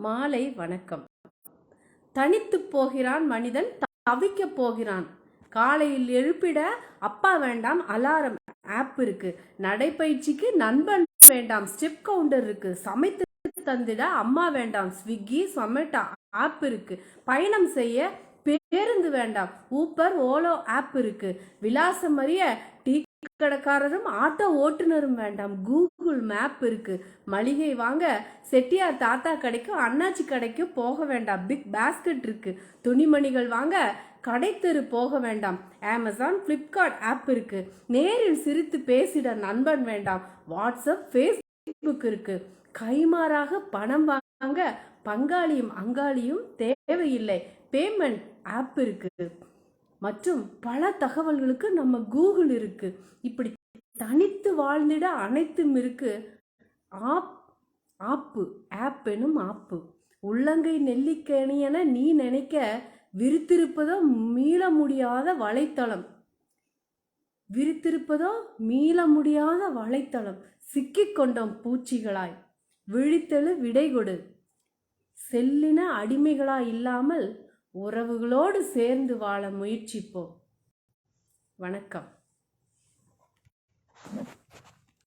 மாலை வணக்கம். தனித்து போகிறான் மனிதன் தவிக்க போகிறான். காலையில் எழுப்பிட அப்பா வேண்டாம் அலாரம். ஆப் இருக்கு. நடைப்பயிற்சிக்கு நண்பன் வேண்டாம் ஸ்டெப் கவுண்டர் இருக்கு. சமைத்து தந்திட அம்மா வேண்டாம் ஸ்விக்கி சொமேட்டோ. ஆப் இருக்கு. பயணம் செய்ய பேருந்து வேண்டாம். ஊப்பர் ஓலோ ஆப் இருக்கு. விலாசம் அறிய டீ கடைக்காரரும் ஆட்டோ ஓட்டுநரும் வேண்டாம். கூகுள் மேப் இருக்கு. மளிகை வாங்க செட்டியார் தாத்தா கடைக்கும் அண்ணாச்சி கடைக்கும் போக வேண்டாம். பிக் பாஸ்கெட் இருக்கு. துணிமணிகள் வாங்க கடைத்தெரு போக வேண்டாம். அமேசான் ஃப்ளிப்கார்ட் ஆப் இருக்கு. நேரில் சிரித்து பேசிட நண்பன் வேண்டாம். வாட்ஸ்அப் ஃபேஸ்புக் இருக்கு. கைமாறாக பணம் வாங்க பங்காளியும் அங்காளியும் தேவையில்லை. பேமெண்ட் ஆப் இருக்கு. மற்றும் பல தகவல்களுக்கு நம்ம கூகுள் இருக்கு. இப்படி தனித்து வாழ்ந்திட அனைத்தும் இருக்கு. ஆப் ஆப்பு ஆப் எனும் ஆப்பு. உள்ளங்கை நெல்லிக்கணி என நீ நினைக்க விரித்திருப்பதோ மீள முடியாத வலைத்தளம். விரித்திருப்பதோ மீள முடியாத வலைத்தளம். சிக்கிக்கொண்டோம் பூச்சிகளாய். விழித்தெழு விடை கொடு செல்லின அடிமைகளாய் இல்லாமல் உறவுகளோடு சேர்ந்து வாழ முயற்சிப்போம். வணக்கம்.